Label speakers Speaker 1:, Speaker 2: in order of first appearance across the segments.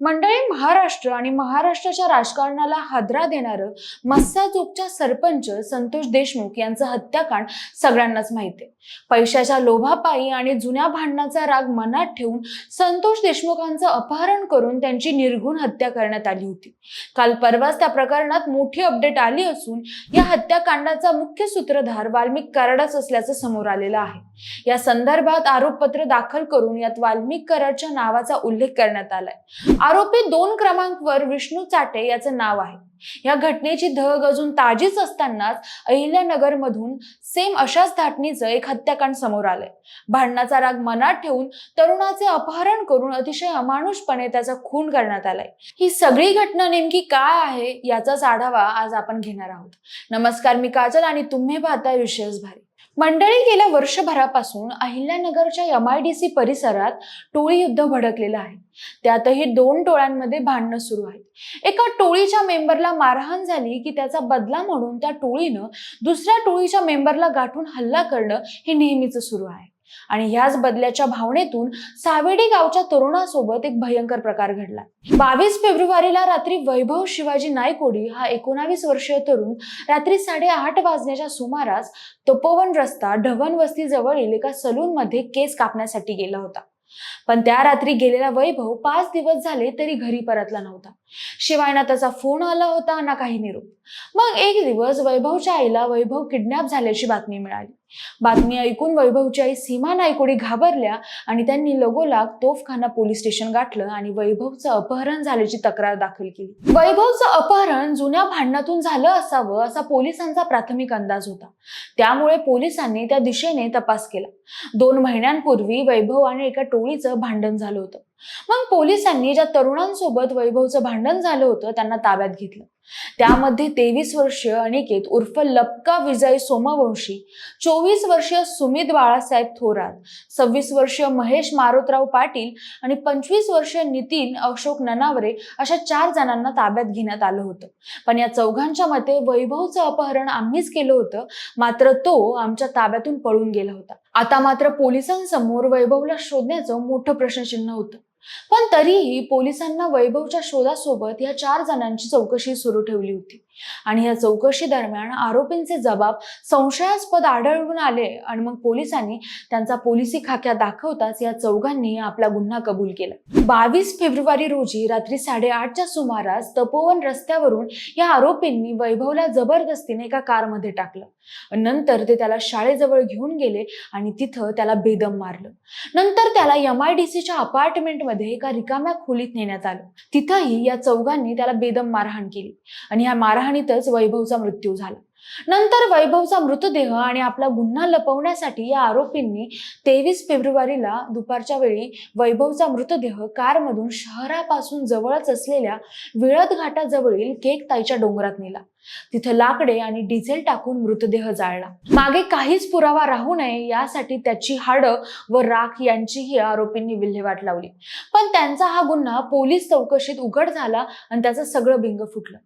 Speaker 1: मंडळी महाराष्ट्र आणि महाराष्ट्राच्या राजकारणाला हादरा देणारं मस्साजोगच्या सरपंच संतोष देशमुख यांचं हत्याकांड सगळ्यांनाच माहिती आहे. पैशाच्या लोभापायी आणि जुन्या भांडणाचा राग मनात ठेवून संतोष देशमुखांचं अपहरण करून त्यांची निर्घुण हत्या करण्यात आली होती. काल परवाच त्या प्रकरणात मोठी अपडेट आली असून या हत्याकांडाचा मुख्य सूत्रधार वाल्मिक कराडाच असल्याचं समोर आलेलं आहे. या संदर्भात आरोपपत्र दाखल करून यात वाल्मिक कराडच्या नावाचा उल्लेख करण्यात आलाय. आरोपी दोन क्रमांकवर विष्णू चाटे याचं नाव आहे. या घटनेची धग अजून ताजीच असतानाच अहिल्यानगर मधून सेम अशाच धाटणीचं एक हत्याकांड समोर आलंय. भांडणाचा राग मनात ठेवून तरुणाचे अपहरण करून अतिशय अमानुषपणे त्याचा खून करण्यात आलाय. ही सगळी घटना नेमकी काय आहे याचाच आढावा आज आपण घेणार आहोत. नमस्कार मी काजल आणि तुम्ही पाहताय विशेष भारी. मंडळी गेल्या वर्षभरापासून अहिल्यानगरच्या एम आय डी सी परिसरात टोळी युद्ध भडकलेलं आहे. त्यातही दोन टोळ्यांमध्ये भांडणं सुरू आहेत. एका टोळीच्या मेंबरला मारहाण झाली की त्याचा बदला म्हणून त्या टोळीनं दुसऱ्या टोळीच्या मेंबरला गाठून हल्ला करणं हे नेहमीच सुरू आहे. आणि ह्याच बदल्याच्या भावनेतून सावेडी गावच्या तरुणासोबत एक भयंकर प्रकार घडला. बावीस फेब्रुवारीला रात्री वैभव शिवाजी नायकोडी हा एकोणावीस वर्षीय तरुण रात्री साडेआठ वाजण्याच्या सुमारास तपोवन रस्ता ढवण वस्ती जवळील एका सलून मध्ये केस कापण्यासाठी गेला होता. पण त्या रात्री गेलेला वैभव पाच दिवस झाले तरी घरी परतला नव्हता. शिवाय ना त्याचा फोन आला होता ना काही निरोप. मग एक दिवस वैभवच्या आईला वैभव किडनॅप झाल्याची बातमी मिळाली. बातमी ऐकून वैभवची आई सीमा नायकोडी घाबरल्या आणि त्यांनी लगोलाग तोफखाना पोलीस स्टेशन गाठलं आणि वैभवचं अपहरण झाल्याची तक्रार दाखल केली. वैभवचं अपहरण जुन्या भांडणातून झालं असावं असा पोलिसांचा प्राथमिक अंदाज होता. त्यामुळे पोलिसांनी त्या दिशेने तपास केला. दोन महिन्यांपूर्वी वैभव आणि एका टोळीचं भांडण झालं होतं. मग पोलिसांनी ज्या तरुणांसोबत वैभवचं भांडण झालं होतं त्यांना ताब्यात घेतलं. त्यामध्ये तेवीस वर्षीय अनिकेत उर्फ लपका विजय सोमवंशी चोवीस वर्षीय सुमित बाळासाहेब थोरात सव्वीस वर्षीय महेश मारोतराव पाटील आणि पंचवीस वर्षीय नितीन अशोक ननावरे अशा चार जणांना ताब्यात घेण्यात आलं होतं. पण या चौघांच्या मते वैभवचं अपहरण आम्हीच केलं होतं मात्र तो आमच्या ताब्यातून पळून गेला होता. आता मात्र पोलिसांसमोर वैभवला शोधण्याचं मोठं प्रश्नचिन्ह होतं. पण तरीही पोलिसांना वैभवच्या शोधासोबत या चार जणांची चौकशी सुरू ठेवली होती. आणि या चौकशी दरम्यान आरोपींचे जबाब संशयास्पद आढळून आले आणि मग पोलिसांनी त्यांचा पोलिसी खाक्या दाखवताच या चौघांनी आपला गुन्हा कबूल केला. बावीस फेब्रुवारी रोजी रात्री साडेआठच्या सुमारास तपोवन रस्त्यावरून या आरोपींनी वैभवला जबरदस्तीने एका कारमध्ये टाकलं. नंतर ते त्याला शाळेजवळ घेऊन गेले आणि तिथं त्याला बेदम मारलं. नंतर त्याला एम आय डी सीच्या अपार्टमेंटमध्ये एका रिकाम्या खोलीत नेण्यात आलं. तिथंही या चौघांनी त्याला बेदम मारहाण केली. आणि या मारहाणीतच वैभवचा मृत्यू झाला. नंतर वैभवचा मृतदेह आणि आपला गुन्हा लपवण्यासाठी या आरोपींनी तेवीस फेब्रुवारीला दुपारच्या वेळी वैभवचा मृतदेह कारमधून शहरापासून जवळच असलेल्या विळद घाटाजवळील केक ताईच्या डोंगरात नेला. तिथं लाकडे आणि डिझेल टाकून मृतदेह जाळला. मागे काहीच पुरावा राहू नये यासाठी त्याची हाडं व राख यांचीही आरोपींनी विल्हेवाट लावली. पण त्यांचा हा गुन्हा पोलीस चौकशीत उघड झाला आणि त्याचं सगळं बिंग फुटलं.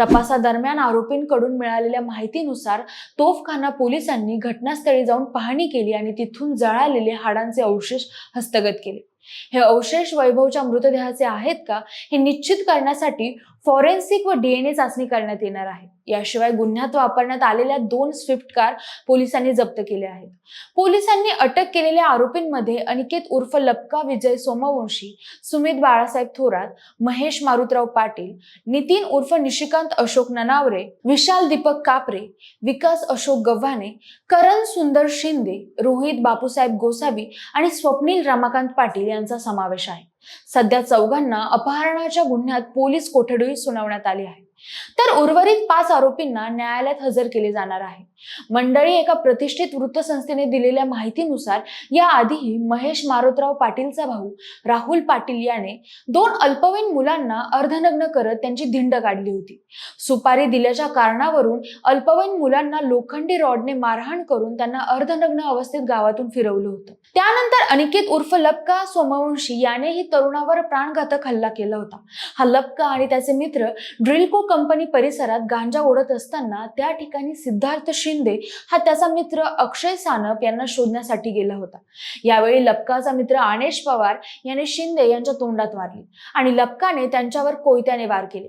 Speaker 1: तपासादरम्यान आरोपींकडून मिळालेल्या माहितीनुसार तोफखाना पोलिसांनी घटनास्थळी जाऊन पाहणी केली आणि तिथून जळालेले हाडांचे अवशेष हस्तगत केले. हे अवशेष वैभवच्या मृतदेहाचे आहेत का हे निश्चित करण्यासाठी फॉरेन्सिक व डीएनए चाचणी करण्यात येणार आहे. याशिवाय गुन्ह्यात वापरण्यात आलेल्या दोन स्विफ्ट कार पोलिसांनी जप्त केल्या आहेत. पोलिसांनी अटक केलेल्या आरोपींमध्ये अनिकेत उर्फ लपका विजय सोमवंशी सुमित बाळासाहेब थोरात महेश मारुतराव पाटील नितीन उर्फ निशिकांत अशोक ननावरे विशाल दीपक कापरे विकास अशोक गव्हाणे करण सुंदर शिंदे रोहित बापूसाहेब गोसावी आणि स्वप्नील रमाकांत पाटील यांचा समावेश आहे. सध्या चौघांना अपहरणाच्या गुन्ह्यात पोलीस कोठडी सुनावण्यात आली आहे. तर उर्वरित पाच आरोपींना न्यायालयात हजर केले जाणार आहे. मंडळी एका प्रतिष्ठित वृत्तसंस्थेने दिलेल्या माहितीनुसार या आधीही महेश मारुतराव पाटीलचा भाऊ राहुल पाटील याने दोन अल्पवयीन मुलांना अर्धनग्न करत त्यांची धिंड काढली होती. सुपारी दिल्याच्या कारणावरून अल्पवयीन मुलांना लोखंडी रॉडने मारहाण करून त्यांना अर्धनग्न अवस्थेत गावातून फिरवलं होतं. त्यानंतर अनिकेत उर्फ लपका सोमवंशी यानेही तरुणावर प्राणघातक हल्ला केला होता. हा लपका आणि त्याचे मित्र ड्रिलको कंपनी परिसरात गांजा ओढत असताना त्या ठिकाणी सिद्धार्थ शिंदे शिंदे हा त्याचा मित्र अक्षय सानप यांना शोधण्यासाठी गेला होता. यावेळी लपकाचा मित्र आणेश पवार याने शिंदे यांच्या तोंडात मारली आणि लपकाने त्यांच्यावर कोयत्याने वार केले.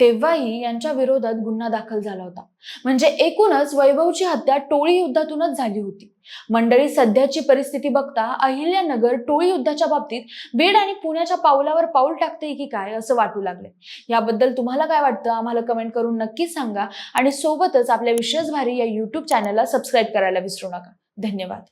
Speaker 1: तेव्हाही यांच्या विरोधात गुन्हा दाखल झाला होता. म्हणजे एकूणच वैभवची हत्या टोळी युद्धातूनच झाली होती. मंडळी सध्याची परिस्थिती बघता अहिल्यानगर टोळी युद्धाच्या बाबतीत बीड आणि पुण्याच्या पावलावर पाऊल टाकते की काय असं वाटू लागले याबद्दल तुम्हाला काय वाटतं? आम्हाला कमेंट करून नक्की सांगा आणि सोबतच आपल्या विशेष भारी या युट्यूब चॅनलला सबस्क्राईब करायला विसरू नका. धन्यवाद.